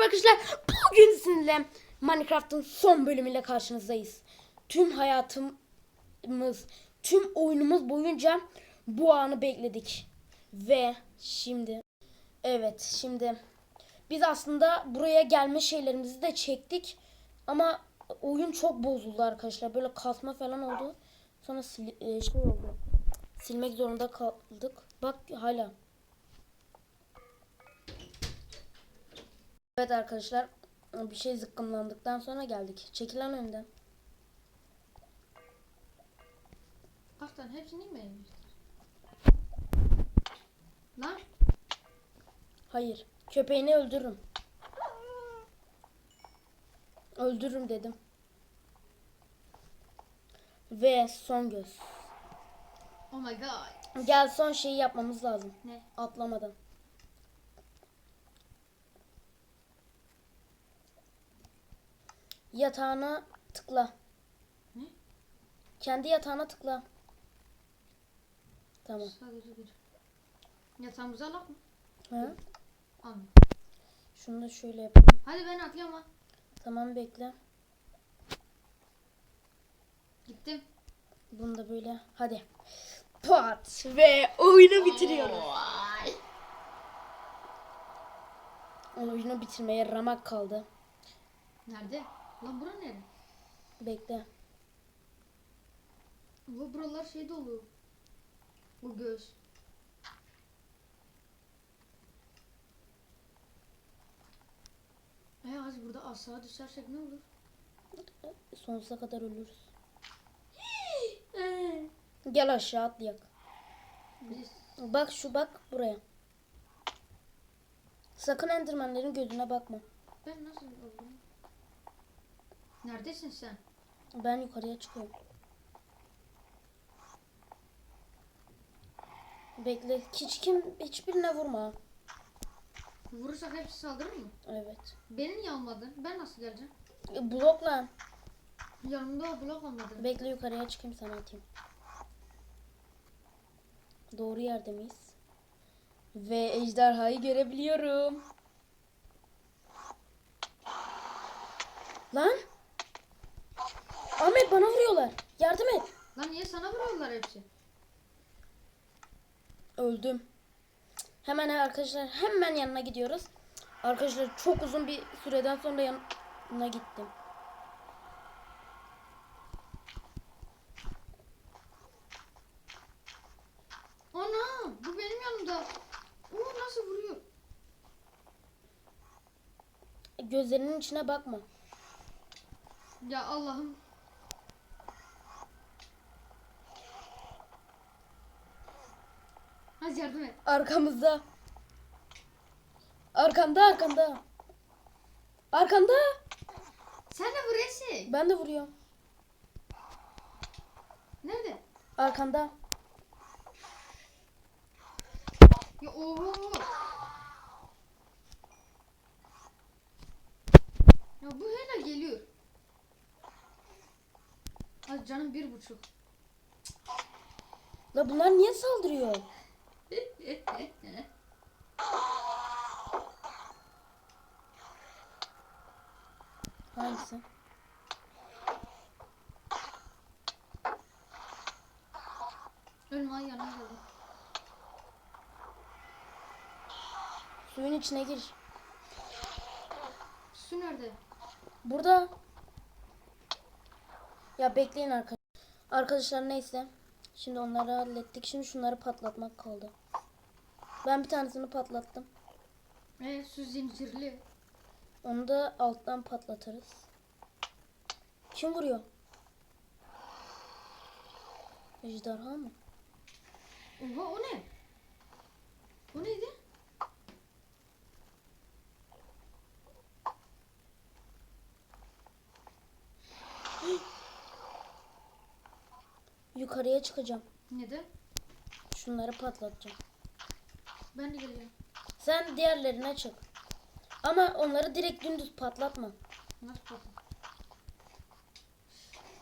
merhaba arkadaşlar. Bugün sizinle Minecraft'ın son bölümüyle karşınızdayız. Tüm hayatımız, tüm oyunumuz boyunca bu anı bekledik. Ve şimdi, evet şimdi biz aslında buraya gelme şeylerimizi de çektik. Ama oyun çok bozuldu arkadaşlar. Böyle kasma falan oldu. Sonra sil- e, şey oldu. Silmek zorunda kaldık. Bak hala. Evet arkadaşlar bir şey zıkkımlandıktan sonra geldik. Çekilen önden. Kaptan hepsini mi yemiştir? Lan Hayır. Köpeğini öldürürüm. Öldürürüm dedim. Ve son göz. oh my god. Gel son şeyi yapmamız lazım. Ne? Atlamadan. Yatağına tıkla. Ne? Kendi yatağına tıkla. Tamam. Sadece bir. Alak mı? Ha? Alma. Şunu da şöyle yapalım. Hadi ben atlıyorum ha. Tamam bekle. Gittim. Bunu da böyle. Hadi. Pat ve oyunu bitiriyoruz. Oyunu bitirmeye ramak kaldı. Nerede? Lan bura nere? Bekle. Bu buralar şey dolu. Bu göz. E az burada aşağı düşersek ne olur? Sonsuza kadar ölürüz. Gel aşağı atlayak. Biz Bak şu bak buraya. Sakın endirmenlerin gözüne bakma. ben nasıl oldum? Neredesin sen? Ben yukarıya çıkıyorum. Bekle. Hiç kim hiçbirine vurma. Vurursak hepsi saldırır mı? Evet. Beni niye almadın? Ben nasıl geleceğim? E, Blokla. Yanımda o blok olmadı. Bekle yukarıya çıkayım sana atayım. Doğru yerde miyiz? Ve ejderhayı görebiliyorum. Lan! Ahmet bana vuruyorlar. Yardım et. Lan niye sana vuruyorlar hepsi? Öldüm. Hemen arkadaşlar hemen yanına gidiyoruz. Arkadaşlar çok uzun bir süreden sonra yanına gittim. Ana bu benim yanımda. Oo nasıl vuruyor? Gözlerinin içine bakma. Ya Allah'ım. Hadi yardım et. Arkamızda. Arkanda arkanda. Arkanda. Sen de vuruyorsun. Ben de vuruyorum. Nerede? Arkanda. Ya oho. Ya bu hala geliyor. Hadi canım bir buçuk. La bunlar niye saldırıyor? Hangisi? Ölme ay yanıma geldi. Suyun içine gir. Su nerede? Burada. Ya bekleyin arkadaşlar. Arkadaşlar neyse. Şimdi onları hallettik. Şimdi şunları patlatmak kaldı. Ben bir tanesini patlattım. Ee, su zincirli. Onu da alttan patlatırız. Kim vuruyor? Ejderha mı? Oha o ne? O neydi? Yukarıya çıkacağım. Neden? Şunları patlatacağım. Ben de geliyorum. Sen diğerlerine çık. Ama onları direkt dümdüz patlatma. Nasıl patladı?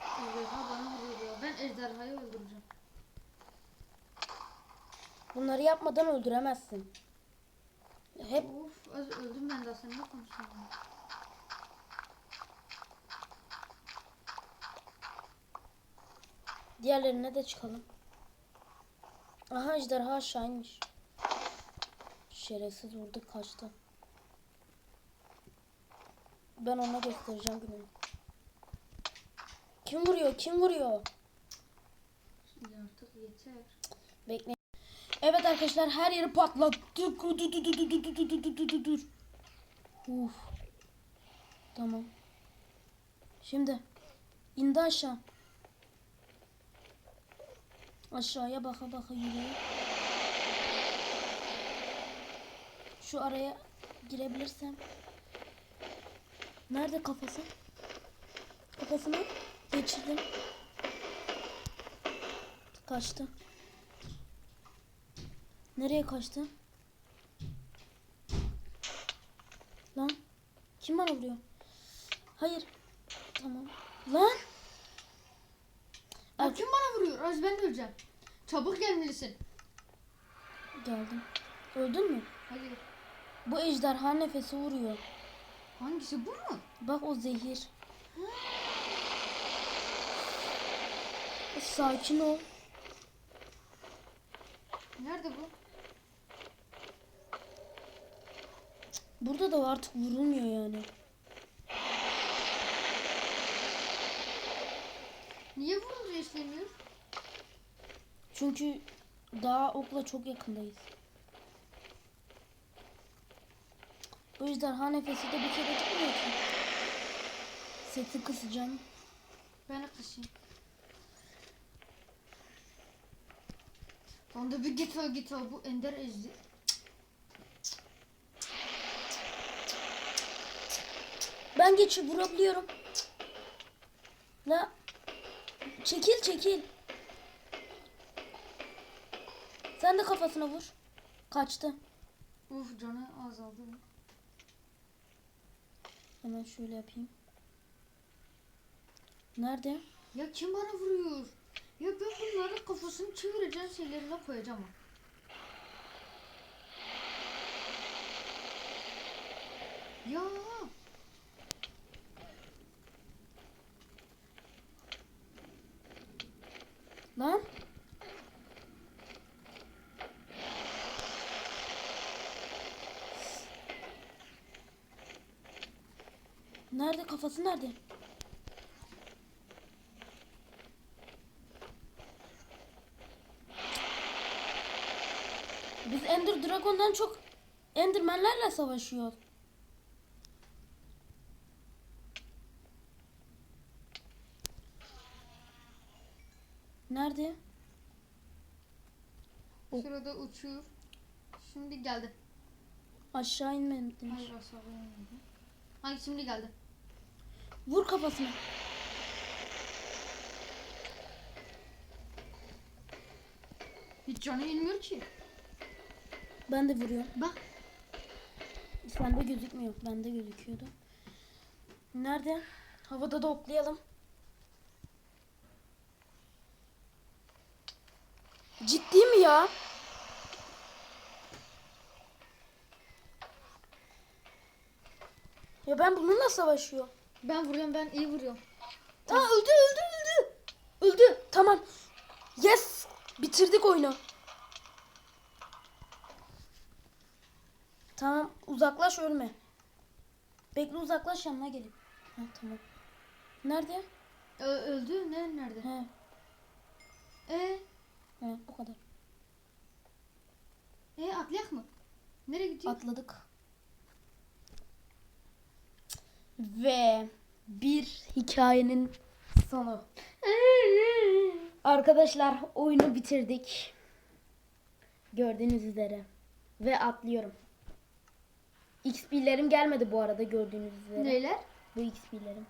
Ejderha bana vuruyor ya. Ben ejderhayı öldüreceğim. Bunları yapmadan öldüremezsin. Hep Of az öldüm ben daha seninle konuşuyorum. diğerlerine de çıkalım. Aha ejderha aşağı inmiş. Şerefsiz vurdu kaçtı. Ben ona göstereceğim gününü. Kim vuruyor? Kim vuruyor? Şimdi artık yeter. Bekle. Evet arkadaşlar her yeri patlattık. Dur dur dur dur dur dur dur dur dur dur. Uf. Tamam. Şimdi indi aşağı. Aşağıya baka baka yürüyor. Şu araya girebilirsem. Nerede kafası? Kafasını geçirdim. Kaçtı. Nereye kaçtı? Lan. Kim bana vuruyor? Hayır. Tamam. Lan. Ar- kim bana vuruyor? Az ben de öleceğim. Çabuk gelmelisin. Geldim. Öldün mü? Hayır. Bu ejderha nefesi vuruyor. Hangisi bu mu? Bak o zehir. Sakin ol. Nerede bu? Burada da artık vurulmuyor yani. Niye vurunca işlemiyor? Çünkü daha okla çok yakındayız. Bu ejderha nefesi de bir kere çıkmıyor ki. Sesi kısacağım. Ben de kışayım. Lan da bir git o git o bu ender ezdi. Ben geçip vurabiliyorum. La. Çekil çekil. Sen de kafasına vur. Kaçtı. Uf canı azaldı. Hemen şöyle yapayım. Nerede? Ya kim bana vuruyor? Ya ben bunların kafasını çevireceğim şeylerine koyacağım. Ya Lan. Nerede kafası nerede? Biz Ender Dragon'dan çok Enderman'lerle savaşıyoruz. Nerede? Şurada uçuyor. Şimdi geldi. Aşağı inmedim. Hayır aşağıya inmedi. Hayır şimdi geldi. Vur kafasına. Hiç canı inmiyor ki. Ben de vuruyorum. Bak Sende gözükmüyor. Bende gözüküyordu. Nerede? Havada da oklayalım. Ciddi mi ya? Ya ben bununla savaşıyor. Ben vuruyorum ben iyi vuruyorum. Aa öldü öldü öldü. Öldü. Tamam. Yes. Bitirdik oyunu. Tamam uzaklaş ölme. Bekle uzaklaş yanına gelin. Ha tamam. Nerede? Ö- öldü ne nerede? He, E he o kadar. e atlayak mı? Nereye gidiyor? Atladık. Ve bir hikayenin sonu. Arkadaşlar oyunu bitirdik. Gördüğünüz üzere. Ve atlıyorum. XP'lerim gelmedi bu arada gördüğünüz üzere. Neyler? Bu XP'lerim.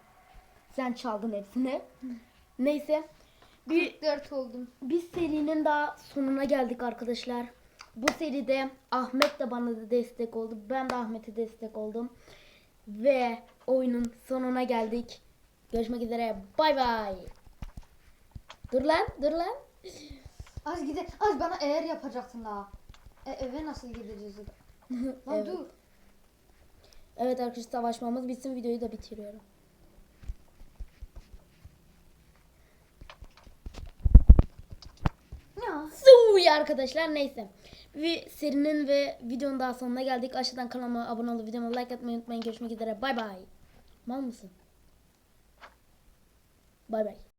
Sen çaldın hepsini. Neyse. Bir, 4 oldum. biz serinin daha sonuna geldik arkadaşlar. Bu seride Ahmet de bana da destek oldu. Ben de Ahmet'e destek oldum. Ve oyunun sonuna geldik. Görüşmek üzere. Bay bay. Dur lan, dur lan. Az gide. Az bana eğer yapacaksın la. E, eve nasıl gideceğiz? Lan Evet. dur. Evet arkadaşlar savaşmamız bitsin videoyu da bitiriyorum. Ya. Arkadaşlar neyse. Bir serinin ve videonun daha sonuna geldik. Aşağıdan kanalıma abone olup videoma like atmayı unutmayın. Görüşmek üzere. Bay bay. Mal mısın? Bay bay.